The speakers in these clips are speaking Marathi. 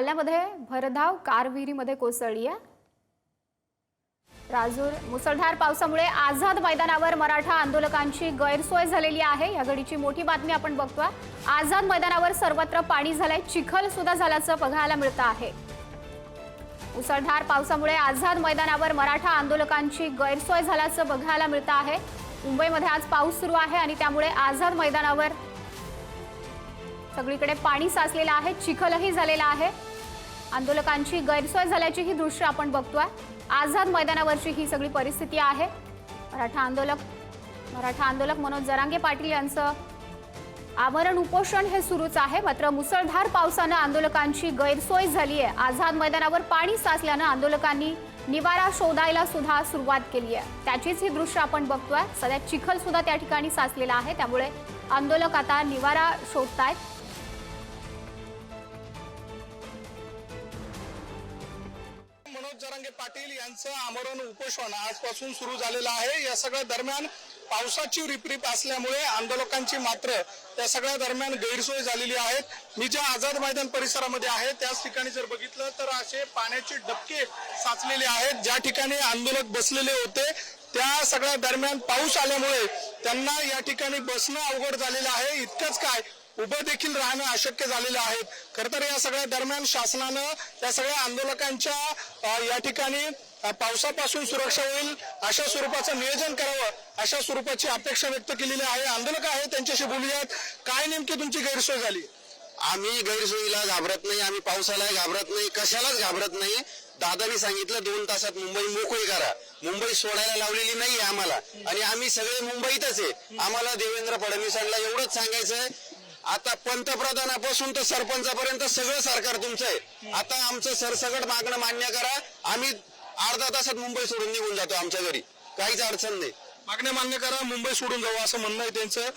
जालन्यामध्ये भरधाव कार विहिरीमध्ये कोसळली आहे. राजूर मुसळधार पावसामुळे आझाद मैदानावर मराठा आंदोलकांची गैरसोय झालेली आहे. या घडीची मोठी बातमी आपण बघतोय. आझाद मैदानावर सर्वत्र पाणी झालंय चिखल सुद्धा झाल्याचं बघायला मिळतं आहे. मुसळधार पावसामुळे आझाद मैदानावर मराठा आंदोलकांची गैरसोय झाल्याचं बघायला मिळतं आहे. मुंबईमध्ये आज पाऊस सुरू आहे आणि त्यामुळे आझाद मैदानावर सगळीकडे पाणी साचलेलं आहे चिखलही झालेला आहे. आंदोलकांची गैरसोय झाल्याची ही दृश्य आपण बघतोय. आझाद मैदानावरची ही सगळी परिस्थिती आहे. मराठा आंदोलक मराठा आंदोलक मनोज जरांगे पाटील यांचं आवरण उपोषण हे सुरूच आहे. मात्र मुसळधार पावसानं आंदोलकांची गैरसोय झाली आहे. आझाद मैदानावर पाणी साचल्यानं आंदोलकांनी निवारा शोधायला सुद्धा सुरुवात केली आहे. त्याचीच ही दृश्य आपण बघतोय. सध्या चिखल सुद्धा त्या ठिकाणी साचलेला आहे. त्यामुळे आंदोलक आता निवारा शोधतायत. पाटील यांचं आमरण उपोषण आजपासून सुरू झालेलं आहे. या सगळ्या दरम्यान पावसाची रिपरिप असल्यामुळे आंदोलकांची मात्र या सगळ्या दरम्यान गैरसोय झालेली आहे मी ज्या आझाद मैदान परिसरामध्ये आहे त्याच ठिकाणी जर बघितलं तर असे पाण्याचे डबके साचलेले आहेत. ज्या ठिकाणी आंदोलक बसलेले होते त्या सगळ्या दरम्यान पाऊस आल्यामुळे त्यांना या ठिकाणी बसणं अवघड झालेलं आहे. इतकंच काय उभं देखील राहणं अशक्य झालेलं आहे. खर तर या सगळ्या दरम्यान शासनानं या सगळ्या आंदोलकांच्या या ठिकाणी पावसापासून सुरक्षा होईल अशा स्वरूपाचं नियोजन करावं अशा स्वरूपाची अपेक्षा व्यक्त केलेली आहे. आंदोलक आहे त्यांच्याशी बोलूयात. काय नेमकी तुमची गैरसोय झाली? आम्ही गैरसोयीला घाबरत नाही आम्ही पावसाला घाबरत नाही कशालाच घाबरत नाही. दादानी सांगितलं दोन तासात मुंबई मोकळी करा. मुंबई सोडायला लावलेली नाही आम्हाला. आणि आम्ही सगळे मुंबईतच आहे. आम्हाला देवेंद्र फडणवीसांना एवढंच सांगायचंय. आता पंतप्रधानापासून तर सरपंचापर्यंत सगळं सरकार तुमचं आहे. आता आमचं सरसगट मागणं मान्य करा. आम्ही अर्धा तासात मुंबई सोडून निघून जातो आमच्या घरी. काहीच अडचण नाही. मागण्या मान्य करा मुंबई सोडून जाऊ असं म्हणणं आहे त्यांचं.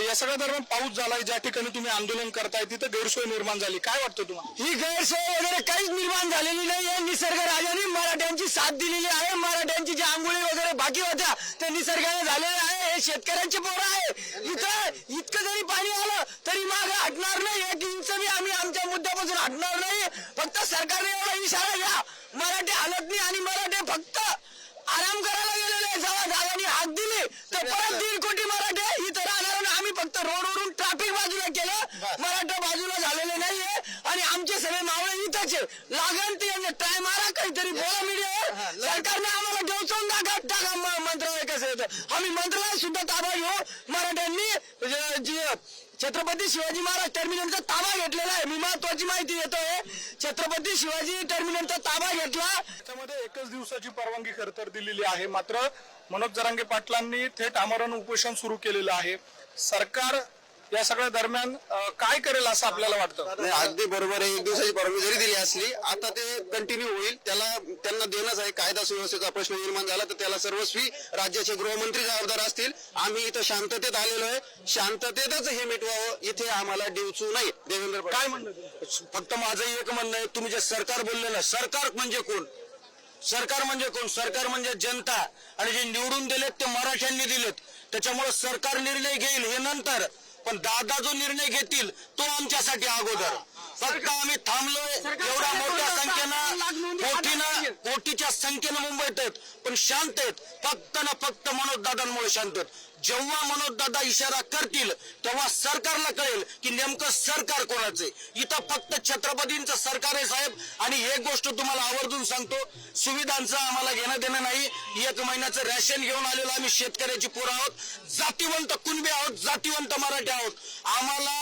या सगळ्या दरम्यान पाऊस झालाय ज्या ठिकाणी तुम्ही आंदोलन करताय तिथं गैरसोय निर्माण झाली. काय वाटतं तुम्हाला? ही गैरसोय वगैरे काहीच निर्माण झालेली नाही आहे. निसर्ग राजाने मराठ्यांची साथ दिलेली आहे. मराठ्यांची जी आंघोळी वगैरे बाकी होत्या ते निसर्गाने झालेले आहे. हे शेतकऱ्यांचे पोरं आहे. इथं इतकं जरी पाणी आलं तरी मागे हटणार नाही. आहे. लागण ते ट्राय मारा काहीतरी बोला मीडियावर सरकारने आम्हाला घेऊन टाका मंत्रालय कसं येतं आम्ही मंत्रालय सुद्धा ताबा घेऊ. मराठ्यांनी छत्रपती शिवाजी महाराज टर्मिनलचा ताबा घेतलेला आहे. मी महत्वाची माहिती देतोय. छत्रपती शिवाजी टर्मिनलचा ताबा घेतला. त्यामध्ये एकच दिवसाची परवानगी खरं तर दिलेली आहे. मात्र मनोज जरांगे पाटलांनी थेट आमरण उपोषण सुरू केलेलं आहे. सरकार या सगळ्या दरम्यान काय करेल असं आपल्याला वाटतं? नाही अगदी बरोबर आहे. एक दिवसाची परवानगी जरी दिली असली आता ते कंटिन्यू होईल. त्याला त्यांना देणंच आहे. कायदा सुव्यवस्थेचा प्रश्न निर्माण झाला तर त्याला सर्वस्वी राज्याचे गृहमंत्री जबाबदार असतील. आम्ही इथं शांततेत आलेलो आहे. शांततेतच हे मिटवावं. इथे आम्हाला डिवचू नाही. देवेंद्र काय म्हणणं तुमचं? फक्त माझं एक म्हणणं आहे. तुम्ही जे सरकार बोलले ना सरकार म्हणजे कोण? सरकार म्हणजे कोण? सरकार म्हणजे जनता. आणि जे निवडून दिलेत ते मराठ्यांनी दिलेत. त्याच्यामुळे सरकार निर्णय घेईल हे नंतर. पण दादा जो निर्णय घेतील तो आमच्यासाठी अगोदर. फक्त आम्ही थांबलोय एवढ्या मोठ्या संख्येनं कोटीनं कोटीच्या संख्येनं मुंबईत आहेत पण शांत आहेत. फक्त ना फक्त मनोज दादांमुळे शांत आहेत. जेव्हा मनोज दादा इशारा करतील तेव्हा सरकारला कळेल की नेमकं सरकार कोणाचं आहे. इथं फक्त छत्रपतींचं सरकार आहे साहेब. आणि एक गोष्ट तुम्हाला आवर्जून सांगतो सुविधांचं आम्हाला घेणं देणं नाही. एक महिन्याचं रॅशन घेऊन आलेलो आम्ही शेतकऱ्याची पोरं आहोत. जातीवंत कुणबी आहोत जातीवंत मराठी आहोत. आम्हाला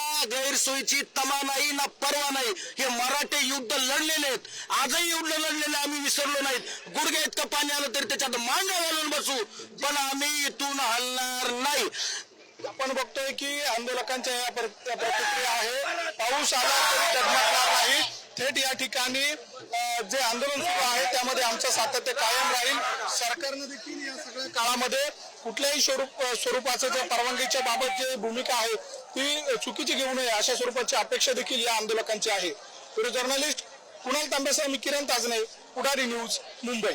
सोयीची तमा नाही ना परवा नाही. हे मराठे युद्ध लढलेले आहेत. आजही युद्ध लढलेले आम्ही विसरलो नाहीत. गुडघे इतकं पाणी आलं तरी त्याच्यात मांड घालून बसू. पण आम्ही इथून हलणार नाही. आपण बघतोय की आंदोलकांच्या या प्रतिक्रिया आहे. पाऊस आला तरी डगमगणार नाही. थेट या ठिकाणी जे आंदोलन सुरू आहे त्यामध्ये आमचं सातत्य कायम राहील. सरकारनं देखील या सगळ्या काळामध्ये कुठल्याही स्वरूप स्वरूपाचं त्या परवानगीच्या बाबत जी भूमिका आहे ती चुकीची घेऊ नये अशा स्वरूपाची अपेक्षा देखील या आंदोलकांची आहे. व्हिडिओ जर्नलिस्ट कुणाल तांबेसह मी किरण ताजने पुढारी न्यूज मुंबई.